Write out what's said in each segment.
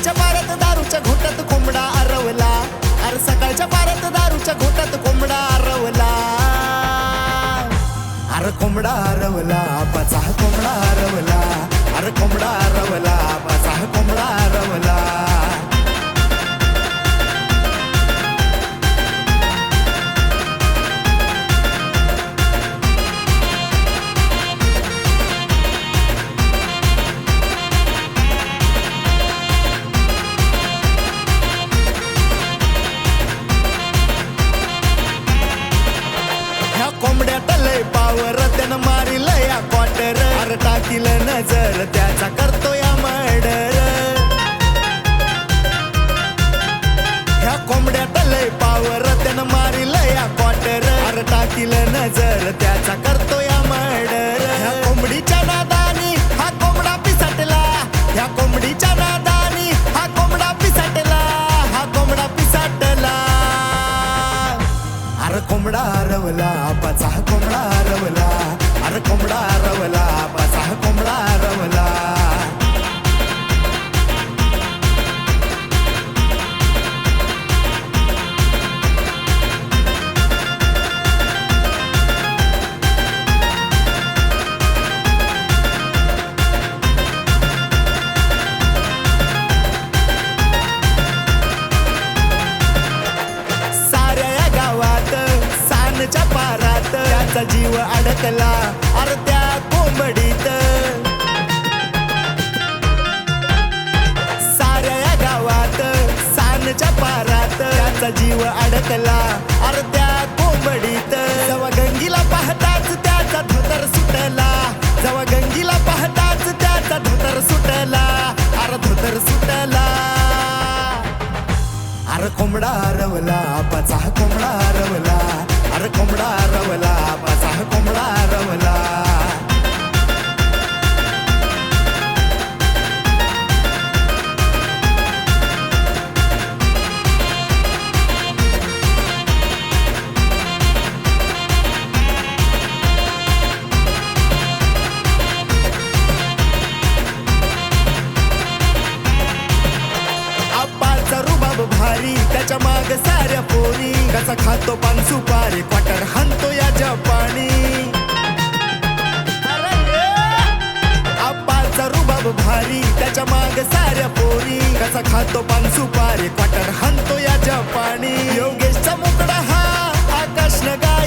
सकाळच्या पारत दारूच्या घोटात कोंबडा आरवला. अरे सकाळच्या पारत दारूच्या घोटात कोंबडा आरवला. अरे कोंबडा आरवला पचा कोंबडा आरवला. अरे टाकील नजर त्याचा करतो या मर्डर ह्या कोंबड्यात लय पावर त्यानं मारिल या क्वार्टर अर टाकील नजर त्याचा करतो या मर्डर ह्या कोंबडीच्या नादानी हा कोंबडा पिसाटला. ह्या कोंबडीच्या नादानी हा कोंबडा पिसाटला. हा कोंबडा पिसाटला. अर कोंबडा रवला हा कोंबडा रवला त्याचा जीव अडकला अर्ध्या कोंबडीत. साऱ्या गावात सानच्या पारात त्याचा जीव अडकला अर्ध्या कोंबडीत. जेव्हा गंगीला पाहताच त्याचा धोतर सुटला जेव्हा गंगीला पाहताच त्याचा धोतर सुटला अर धोतर सुटला. अर कोंबडा रवला पचा कोंबडा रवला कोंबडा रवला पाचा कोंबडा भारी त्याच्या माग साऱ्या पोरी. कसा खातो पान सुपारी पटर हाणतो या जपानी आप्पाचा रुबाब भारी त्याच्या माग साऱ्या पोरी. कसा खातो पान सुपारी पटर हाणतो या जपानी योगेशचा मुकडा हा आकाश नगा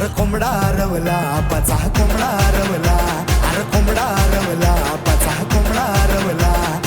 अर कोंबडा रवला पचा कोंबडा रवला. अर कोंबडा रवला पचा कोंबडा रवला.